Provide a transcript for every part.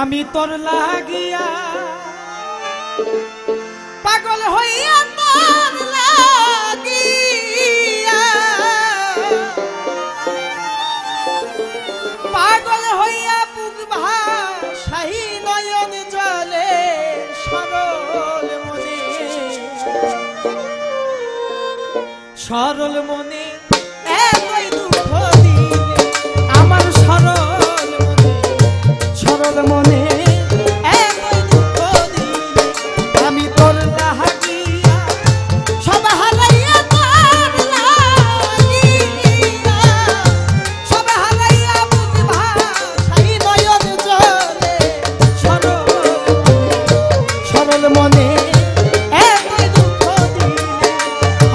আমি তোর লাগিয়া পাগল হইয়া তোর লাগিয়া। পাগল হইয়া বুক ভাসাই নয়ন জলে সরল মনে। সরল মনে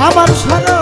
আমার সারা